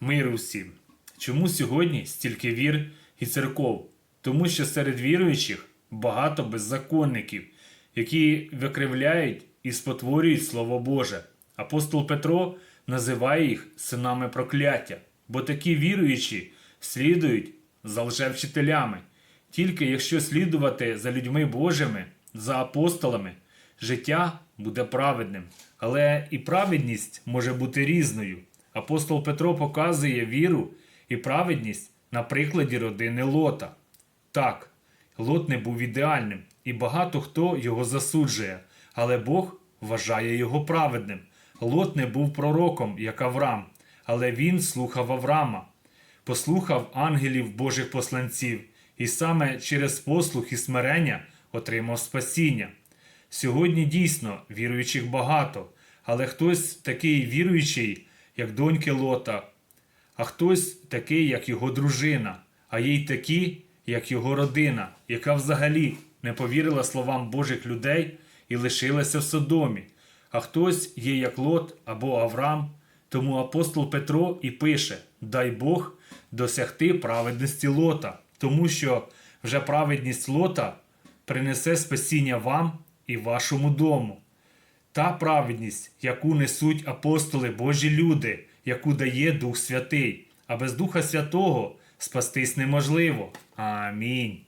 Миру всім. Чому сьогодні стільки вір і церков? Тому що серед віруючих багато беззаконників, які викривляють і спотворюють Слово Боже. Апостол Петро називає їх синами прокляття, бо такі віруючі слідують за лжевчителями. Тільки якщо слідувати за людьми Божими, за апостолами, життя буде праведним. Але і праведність може бути різною. Апостол Петро показує віру і праведність на прикладі родини Лота. Так, Лот не був ідеальним, і багато хто його засуджує, але Бог вважає його праведним. Лот не був пророком, як Авраам, але він слухав Авраама, послухав ангелів Божих посланців, і саме через послух і смирення отримав спасіння. Сьогодні дійсно віруючих багато, але хтось такий віруючий, як доньки Лота, а хтось такий, як його дружина, а є й такі, як його родина, яка взагалі не повірила словам Божих людей і лишилася в Содомі. А хтось є як Лот або Авраам. Тому апостол Петро і пише: Дай Бог досягти праведності Лота, тому що вже праведність Лота принесе спасіння вам і вашому дому. Та праведність, яку несуть апостоли Божі люди, яку дає Дух Святий, а без Духа Святого спастись неможливо. Амінь.